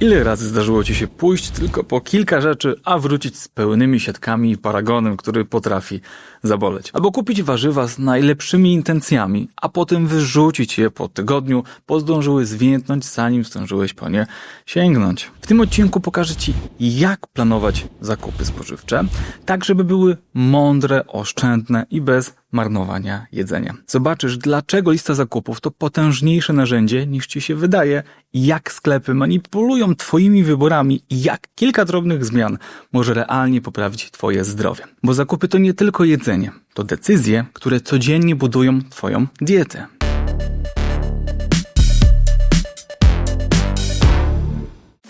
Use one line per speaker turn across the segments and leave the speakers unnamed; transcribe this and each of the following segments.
Ile razy zdarzyło ci się pójść tylko po kilka rzeczy, a wrócić z pełnymi siatkami i paragonem, który potrafi zaboleć? Albo kupić warzywa z najlepszymi intencjami, a potem wyrzucić je po tygodniu, bo zdążyły zwiętnąć, zanim zdążyłeś po nie sięgnąć. W tym odcinku pokażę ci, jak planować zakupy spożywcze, tak żeby były mądre, oszczędne i bez marnowania jedzenia. Zobaczysz, dlaczego lista zakupów to potężniejsze narzędzie niż ci się wydaje jak sklepy manipulują twoimi wyborami i jak kilka drobnych zmian może realnie poprawić twoje zdrowie. Bo zakupy to nie tylko jedzenie, to decyzje, które codziennie budują twoją dietę.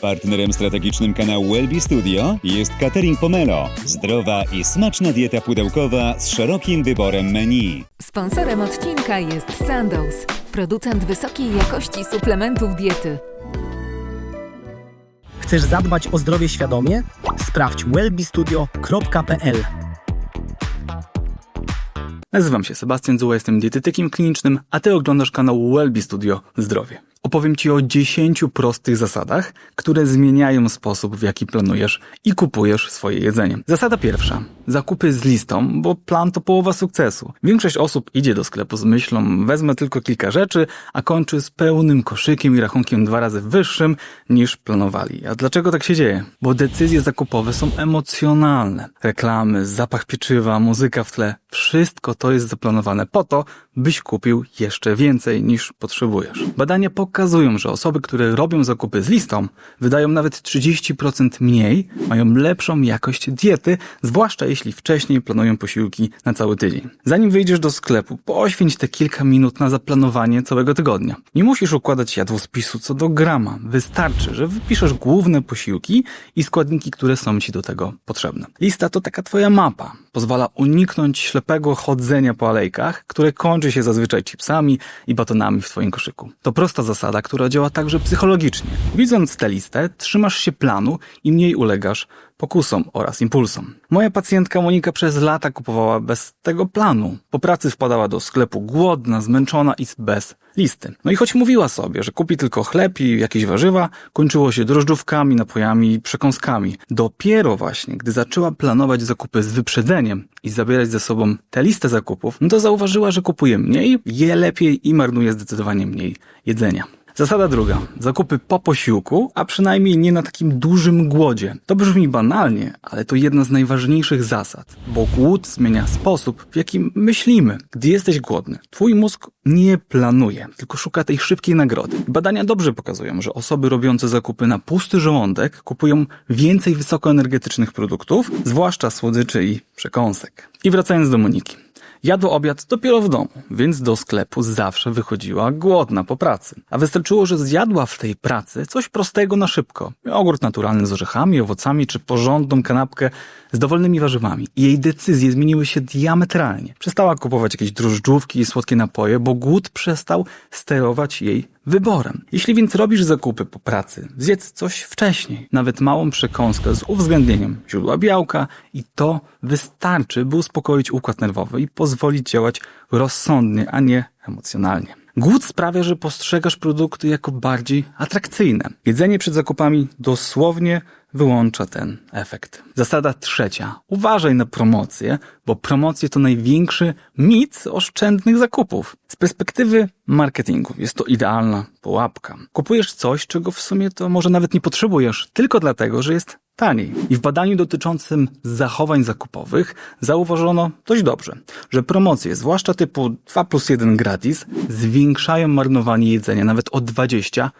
Partnerem strategicznym kanału Welby Studio jest Catering Pomelo. Zdrowa i smaczna dieta pudełkowa z szerokim wyborem menu.
Sponsorem odcinka jest Sandoz, producent wysokiej jakości suplementów diety.
Chcesz zadbać o zdrowie świadomie? Sprawdź wellbestudio.pl
Nazywam się Sebastian Zuła, jestem dietetykiem klinicznym, a ty oglądasz kanał Wellbe Studio Zdrowie. Opowiem ci o 10 prostych zasadach, które zmieniają sposób, w jaki planujesz i kupujesz swoje jedzenie. Zasada pierwsza. Zakupy z listą, bo plan to połowa sukcesu. Większość osób idzie do sklepu z myślą, wezmę tylko kilka rzeczy, a kończy z pełnym koszykiem i rachunkiem dwa razy wyższym niż planowali. A dlaczego tak się dzieje? Bo decyzje zakupowe są emocjonalne. Reklamy, zapach pieczywa, muzyka w tle, wszystko to jest zaplanowane po to, byś kupił jeszcze więcej niż potrzebujesz. Badania pokazują, że osoby, które robią zakupy z listą, wydają nawet 30% mniej, mają lepszą jakość diety, zwłaszcza jeśli wcześniej planują posiłki na cały tydzień. Zanim wyjdziesz do sklepu, poświęć te kilka minut na zaplanowanie całego tygodnia. Nie musisz układać jadłospisu co do grama. Wystarczy, że wypiszesz główne posiłki i składniki, które są ci do tego potrzebne. Lista to taka twoja mapa. Pozwala uniknąć ślepego chodzenia po alejkach, które kończy się zazwyczaj chipsami i batonami w twoim koszyku. To prosta zasada, która działa także psychologicznie. Widząc tę listę, trzymasz się planu i mniej ulegasz pokusom oraz impulsom. Moja pacjentka Monika przez lata kupowała bez tego planu. Po pracy wpadała do sklepu głodna, zmęczona i bez listy. No i choć mówiła sobie, że kupi tylko chleb i jakieś warzywa, kończyło się drożdżówkami, napojami i przekąskami. Dopiero właśnie, gdy zaczęła planować zakupy z wyprzedzeniem i zabierać ze sobą tę listę zakupów, no to zauważyła, że kupuje mniej, je lepiej i marnuje zdecydowanie mniej jedzenia. Zasada druga. Zakupy po posiłku, a przynajmniej nie na takim dużym głodzie. To brzmi banalnie, ale to jedna z najważniejszych zasad, bo głód zmienia sposób, w jaki myślimy. Gdy jesteś głodny, twój mózg nie planuje, tylko szuka tej szybkiej nagrody. Badania dobrze pokazują, że osoby robiące zakupy na pusty żołądek kupują więcej wysokoenergetycznych produktów, zwłaszcza słodyczy i przekąsek. I wracając do Moniki. Jadła obiad dopiero w domu, więc do sklepu zawsze wychodziła głodna po pracy. A wystarczyło, że zjadła w tej pracy coś prostego na szybko. Jogurt naturalny z orzechami, owocami czy porządną kanapkę z dowolnymi warzywami. Jej decyzje zmieniły się diametralnie. Przestała kupować jakieś drożdżówki i słodkie napoje, bo głód przestał sterować jej wyborem. Jeśli więc robisz zakupy po pracy, zjedz coś wcześniej, nawet małą przekąskę z uwzględnieniem źródła białka i to wystarczy, by uspokoić układ nerwowy i pozwolić działać rozsądnie, a nie emocjonalnie. Głód sprawia, że postrzegasz produkty jako bardziej atrakcyjne. Jedzenie przed zakupami dosłownie wyłącza ten efekt. Zasada trzecia. Uważaj na promocje, bo promocje to największy mit oszczędnych zakupów. Z perspektywy marketingu jest to idealna pułapka. Kupujesz coś, czego w sumie to może nawet nie potrzebujesz, tylko dlatego, że jest taniej. I w badaniu dotyczącym zachowań zakupowych zauważono dość dobrze, że promocje, zwłaszcza typu 2 plus 1 gratis, zwiększają marnowanie jedzenia nawet o 20%.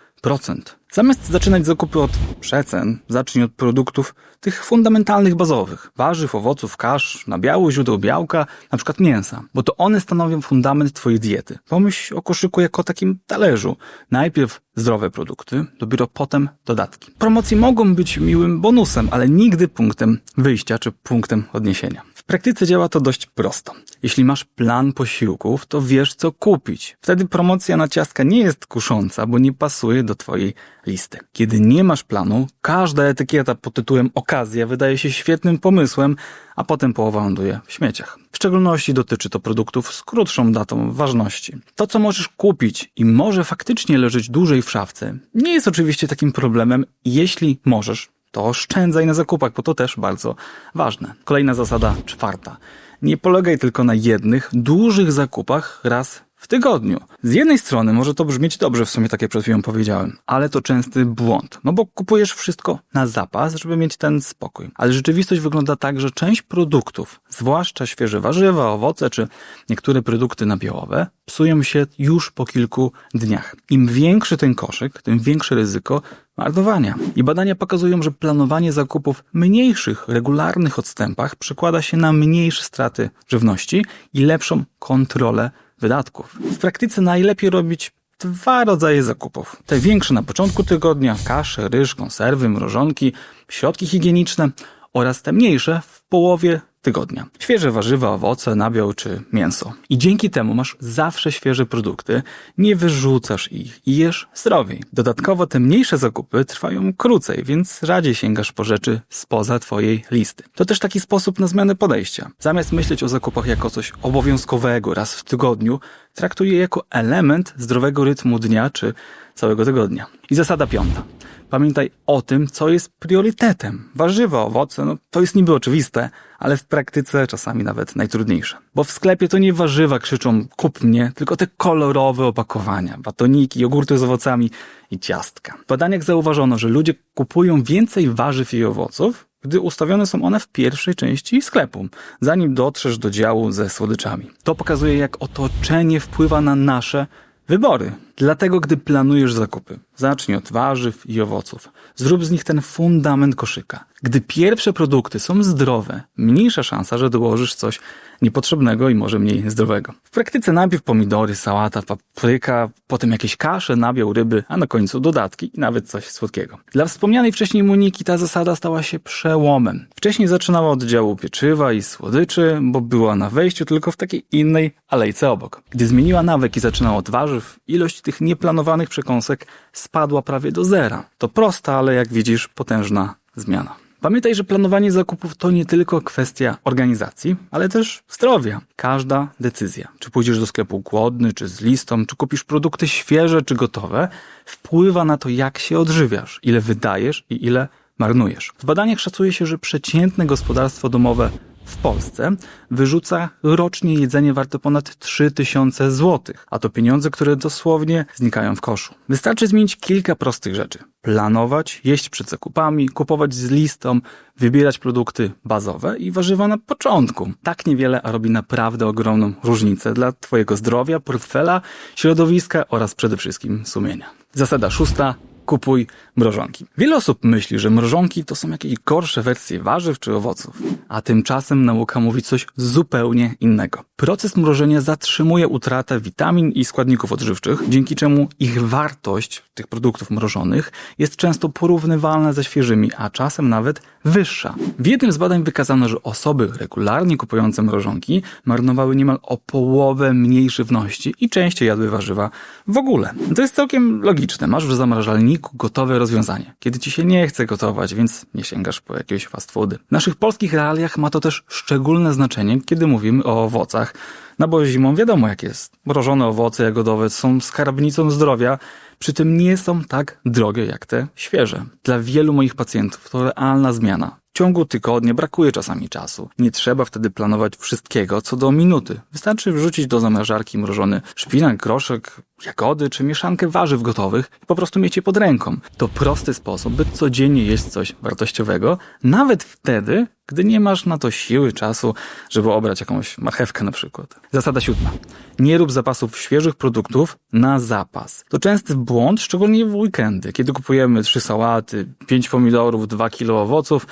Zamiast zaczynać zakupy od przecen, zacznij od produktów tych fundamentalnych, bazowych. Warzyw, owoców, kasz, nabiału, źródeł białka, na przykład mięsa. Bo to one stanowią fundament twojej diety. Pomyśl o koszyku jako takim talerzu. Najpierw zdrowe produkty, dopiero potem dodatki. Promocje mogą być miłym bonusem, ale nigdy punktem wyjścia czy punktem odniesienia. Praktyce działa to dość prosto. Jeśli masz plan posiłków, to wiesz co kupić. Wtedy promocja na ciastka nie jest kusząca, bo nie pasuje do twojej listy. Kiedy nie masz planu, każda etykieta pod tytułem okazja wydaje się świetnym pomysłem, a potem połowa ląduje w śmieciach. W szczególności dotyczy to produktów z krótszą datą ważności. To, co możesz kupić i może faktycznie leżeć dłużej w szafce, nie jest oczywiście takim problemem, jeśli możesz, to oszczędzaj na zakupach, bo to też bardzo ważne. Kolejna zasada czwarta. Nie polegaj tylko na jednych, dużych zakupach raz w tygodniu. Z jednej strony może to brzmieć dobrze, w sumie tak jak przed chwilą powiedziałem, ale to częsty błąd, no bo kupujesz wszystko na zapas, żeby mieć ten spokój. Ale rzeczywistość wygląda tak, że część produktów, zwłaszcza świeże warzywa, owoce czy niektóre produkty nabiałowe, psują się już po kilku dniach. Im większy ten koszyk, tym większe ryzyko marnowania. I badania pokazują, że planowanie zakupów w mniejszych, regularnych odstępach przekłada się na mniejsze straty żywności i lepszą kontrolę wydatków. W praktyce najlepiej robić dwa rodzaje zakupów. Te większe na początku tygodnia, kasze, ryż, konserwy, mrożonki, środki higieniczne oraz te mniejsze w połowie tygodnia. Świeże warzywa, owoce, nabiał czy mięso. I dzięki temu masz zawsze świeże produkty, nie wyrzucasz ich i jesz zdrowiej. Dodatkowo te mniejsze zakupy trwają krócej, więc rzadziej sięgasz po rzeczy spoza twojej listy. To też taki sposób na zmianę podejścia. Zamiast myśleć o zakupach jako coś obowiązkowego raz w tygodniu, traktuj je jako element zdrowego rytmu dnia czy całego tygodnia. I zasada piąta. Pamiętaj o tym, co jest priorytetem. Warzywa, owoce, no to jest niby oczywiste, ale w praktyce czasami nawet najtrudniejsze. Bo w sklepie to nie warzywa krzyczą kup mnie, tylko te kolorowe opakowania, batoniki, jogurty z owocami i ciastka. W badaniach zauważono, że ludzie kupują więcej warzyw i owoców, gdy ustawione są one w pierwszej części sklepu, zanim dotrzesz do działu ze słodyczami. To pokazuje, jak otoczenie wpływa na nasze wybory. Dlatego, gdy planujesz zakupy, zacznij od warzyw i owoców. Zrób z nich ten fundament koszyka. Gdy pierwsze produkty są zdrowe, mniejsza szansa, że dołożysz coś niepotrzebnego i może mniej zdrowego. W praktyce najpierw pomidory, sałata, papryka, potem jakieś kasze, nabiał ryby, a na końcu dodatki i nawet coś słodkiego. Dla wspomnianej wcześniej Moniki ta zasada stała się przełomem. Wcześniej zaczynała od działu pieczywa i słodyczy, bo była na wejściu tylko w takiej innej alejce obok. Gdy zmieniła nawyk i zaczynała od warzyw, ilość tych nieplanowanych przekąsek spadła prawie do zera. To prosta, ale jak widzisz, potężna zmiana. Pamiętaj, że planowanie zakupów to nie tylko kwestia organizacji, ale też zdrowia. Każda decyzja, czy pójdziesz do sklepu głodny, czy z listą, czy kupisz produkty świeże, czy gotowe, wpływa na to, jak się odżywiasz, ile wydajesz i ile marnujesz. W badaniach szacuje się, że przeciętne gospodarstwo domowe w Polsce wyrzuca rocznie jedzenie warte ponad 3000 zł, a to pieniądze, które dosłownie znikają w koszu. Wystarczy zmienić kilka prostych rzeczy. Planować, jeść przed zakupami, kupować z listą, wybierać produkty bazowe i warzywa na początku. Tak niewiele, a robi naprawdę ogromną różnicę dla Twojego zdrowia, portfela, środowiska oraz przede wszystkim sumienia. Zasada szósta kupuj mrożonki. Wiele osób myśli, że mrożonki to są jakieś gorsze wersje warzyw czy owoców, a tymczasem nauka mówi coś zupełnie innego. Proces mrożenia zatrzymuje utratę witamin i składników odżywczych, dzięki czemu ich wartość tych produktów mrożonych jest często porównywalna ze świeżymi, a czasem nawet wyższa. W jednym z badań wykazano, że osoby regularnie kupujące mrożonki marnowały niemal o połowę mniej żywności i częściej jadły warzywa w ogóle. To jest całkiem logiczne. Masz w gotowe rozwiązanie. Kiedy ci się nie chce gotować, więc nie sięgasz po jakieś fast foody. W naszych polskich realiach ma to też szczególne znaczenie, kiedy mówimy o owocach. No bo zimą wiadomo jak jest. Mrożone owoce jagodowe są skarbnicą zdrowia, przy tym nie są tak drogie jak te świeże. Dla wielu moich pacjentów to realna zmiana. W ciągu tygodnia brakuje czasami czasu. Nie trzeba wtedy planować wszystkiego co do minuty. Wystarczy wrzucić do zamrażarki mrożony szpinak, groszek, jagody czy mieszankę warzyw gotowych i po prostu mieć je pod ręką. To prosty sposób, by codziennie jeść coś wartościowego, nawet wtedy, gdy nie masz na to siły, czasu, żeby obrać jakąś marchewkę na przykład. Zasada siódma. Nie rób zapasów świeżych produktów na zapas. To częsty błąd, szczególnie w weekendy, kiedy kupujemy trzy sałaty, pięć pomidorów, dwa kilo owoców,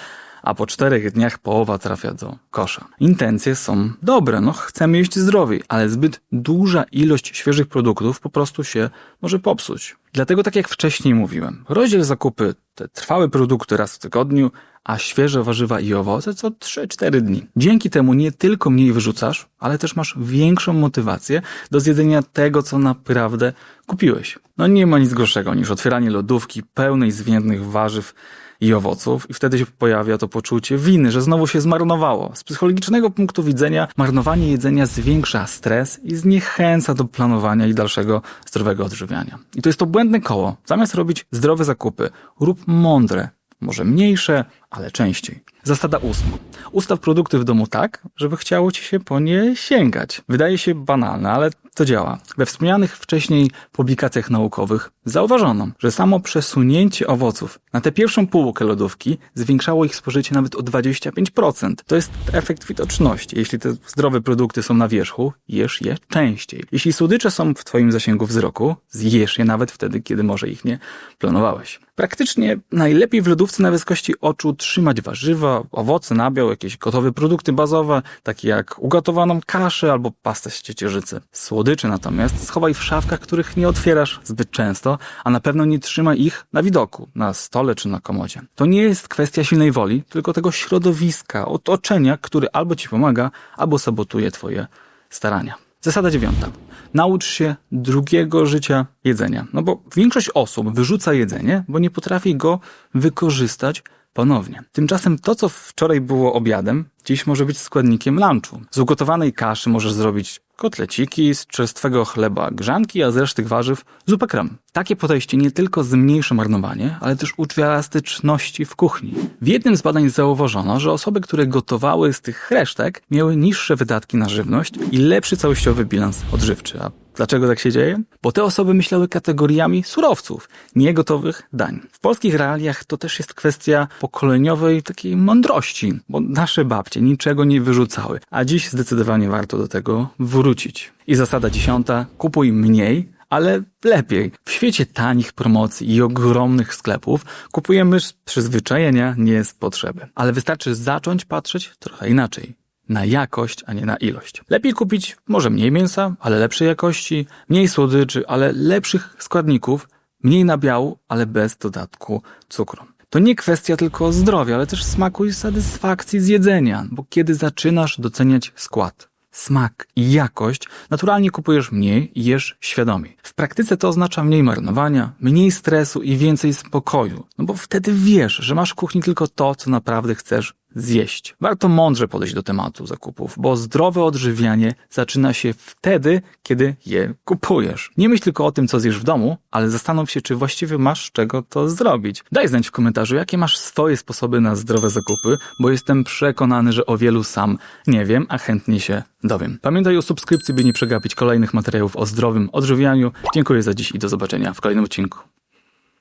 a po czterech dniach połowa trafia do kosza. Intencje są dobre, no chcemy jeść zdrowiej, ale zbyt duża ilość świeżych produktów po prostu się może popsuć. Dlatego, tak jak wcześniej mówiłem, rozdziel zakupy te trwałe produkty raz w tygodniu, a świeże warzywa i owoce co 3-4 dni. Dzięki temu nie tylko mniej wyrzucasz, ale też masz większą motywację do zjedzenia tego, co naprawdę kupiłeś. No nie ma nic gorszego niż otwieranie lodówki pełnej zwiędnych warzyw i owoców i wtedy się pojawia to poczucie winy, że znowu się zmarnowało. Z psychologicznego punktu widzenia marnowanie jedzenia zwiększa stres i zniechęca do planowania i dalszego zdrowego odżywiania. I to jest to błędne koło. Zamiast robić zdrowe zakupy, rób mądre, może mniejsze, ale częściej. Zasada ósma. Ustaw produkty w domu tak, żeby chciało ci się po nie sięgać. Wydaje się banalne, ale to działa. We wspomnianych wcześniej publikacjach naukowych zauważono, że samo przesunięcie owoców na tę pierwszą półkę lodówki zwiększało ich spożycie nawet o 25%. To jest efekt widoczności. Jeśli te zdrowe produkty są na wierzchu, jesz je częściej. Jeśli słodycze są w twoim zasięgu wzroku, zjesz je nawet wtedy, kiedy może ich nie planowałeś. Praktycznie najlepiej w lodówce na wysokości oczu trzymać warzywa, owoce, nabiał, jakieś gotowe produkty bazowe, takie jak ugotowaną kaszę albo pastę z ciecierzycy. Słodycze natomiast schowaj w szafkach, których nie otwierasz zbyt często, a na pewno nie trzymaj ich na widoku, na stole czy na komodzie. To nie jest kwestia silnej woli, tylko tego środowiska, otoczenia, który albo ci pomaga, albo sabotuje twoje starania. Zasada dziewiąta. Naucz się drugiego życia jedzenia. No bo większość osób wyrzuca jedzenie, bo nie potrafi go wykorzystać ponownie. Tymczasem to, co wczoraj było obiadem, dziś może być składnikiem lunchu. Z ugotowanej kaszy możesz zrobić kotleciki, z czerstwego chleba grzanki, a z resztek warzyw zupę krem. Takie podejście nie tylko zmniejsza marnowanie, ale też uczy elastyczności w kuchni. W jednym z badań zauważono, że osoby, które gotowały z tych resztek, miały niższe wydatki na żywność i lepszy całościowy bilans odżywczy. A Dlaczego tak się dzieje? Bo te osoby myślały kategoriami surowców, nie gotowych dań. W polskich realiach to też jest kwestia pokoleniowej takiej mądrości, bo nasze babcie niczego nie wyrzucały, a dziś zdecydowanie warto do tego wrócić. I zasada dziesiąta, kupuj mniej, ale lepiej. W świecie tanich promocji i ogromnych sklepów kupujemy z przyzwyczajenia, nie z potrzeby. Ale wystarczy zacząć patrzeć trochę inaczej na jakość, a nie na ilość. Lepiej kupić może mniej mięsa, ale lepszej jakości, mniej słodyczy, ale lepszych składników, mniej nabiału, ale bez dodatku cukru. To nie kwestia tylko zdrowia, ale też smaku i satysfakcji z jedzenia, bo kiedy zaczynasz doceniać skład, smak i jakość, naturalnie kupujesz mniej i jesz świadomie. W praktyce to oznacza mniej marnowania, mniej stresu i więcej spokoju, no bo wtedy wiesz, że masz w kuchni tylko to, co naprawdę chcesz zjeść. Warto mądrze podejść do tematu zakupów, bo zdrowe odżywianie zaczyna się wtedy, kiedy je kupujesz. Nie myśl tylko o tym, co zjesz w domu, ale zastanów się, czy właściwie masz czego to zrobić. Daj znać w komentarzu, jakie masz swoje sposoby na zdrowe zakupy, bo jestem przekonany, że o wielu sam nie wiem, a chętnie się dowiem. Pamiętaj o subskrypcji, by nie przegapić kolejnych materiałów o zdrowym odżywianiu. Dziękuję za dziś i do zobaczenia w kolejnym odcinku.